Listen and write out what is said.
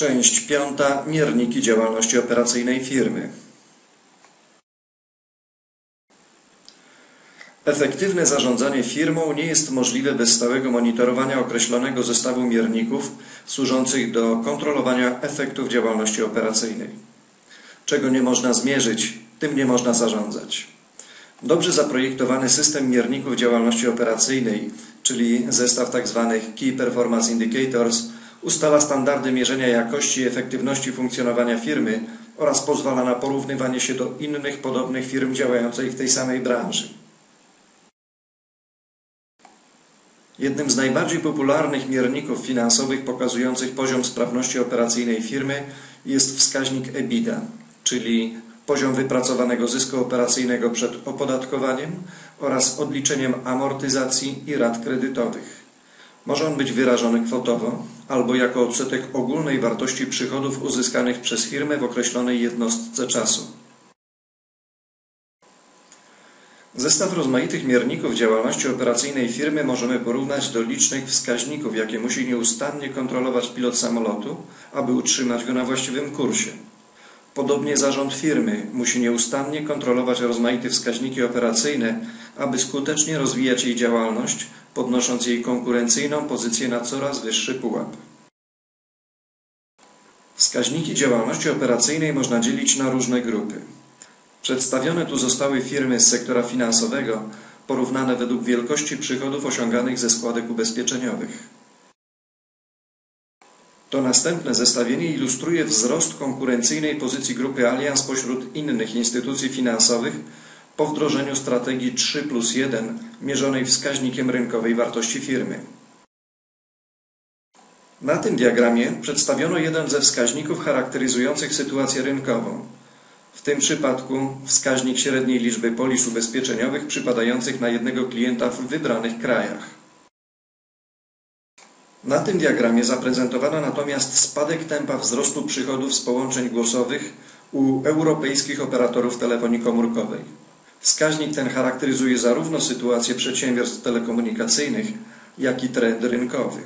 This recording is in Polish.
Część piąta. Mierniki działalności operacyjnej firmy. Efektywne zarządzanie firmą nie jest możliwe bez stałego monitorowania określonego zestawu mierników służących do kontrolowania efektów działalności operacyjnej. Czego nie można zmierzyć, tym nie można zarządzać. Dobrze zaprojektowany system mierników działalności operacyjnej, czyli zestaw tzw. Key Performance Indicators, ustala standardy mierzenia jakości i efektywności funkcjonowania firmy oraz pozwala na porównywanie się do innych podobnych firm działających w tej samej branży. Jednym z najbardziej popularnych mierników finansowych pokazujących poziom sprawności operacyjnej firmy jest wskaźnik EBITDA, czyli poziom wypracowanego zysku operacyjnego przed opodatkowaniem oraz odliczeniem amortyzacji i rat kredytowych. Może on być wyrażony kwotowo albo jako odsetek ogólnej wartości przychodów uzyskanych przez firmę w określonej jednostce czasu. Zestaw rozmaitych mierników działalności operacyjnej firmy możemy porównać do licznych wskaźników, jakie musi nieustannie kontrolować pilot samolotu, aby utrzymać go na właściwym kursie. Podobnie zarząd firmy musi nieustannie kontrolować rozmaite wskaźniki operacyjne, aby skutecznie rozwijać jej działalność, podnosząc jej konkurencyjną pozycję na coraz wyższy pułap. Wskaźniki działalności operacyjnej można dzielić na różne grupy. Przedstawione tu zostały firmy z sektora finansowego, porównane według wielkości przychodów osiąganych ze składek ubezpieczeniowych. To następne zestawienie ilustruje wzrost konkurencyjnej pozycji grupy Allianz pośród innych instytucji finansowych po wdrożeniu strategii 3 plus 1 mierzonej wskaźnikiem rynkowej wartości firmy. Na tym diagramie przedstawiono jeden ze wskaźników charakteryzujących sytuację rynkową. W tym przypadku wskaźnik średniej liczby polis ubezpieczeniowych przypadających na jednego klienta w wybranych krajach. Na tym diagramie zaprezentowano natomiast spadek tempa wzrostu przychodów z połączeń głosowych u europejskich operatorów telefonii komórkowej. Wskaźnik ten charakteryzuje zarówno sytuację przedsiębiorstw telekomunikacyjnych, jak i trend rynkowy.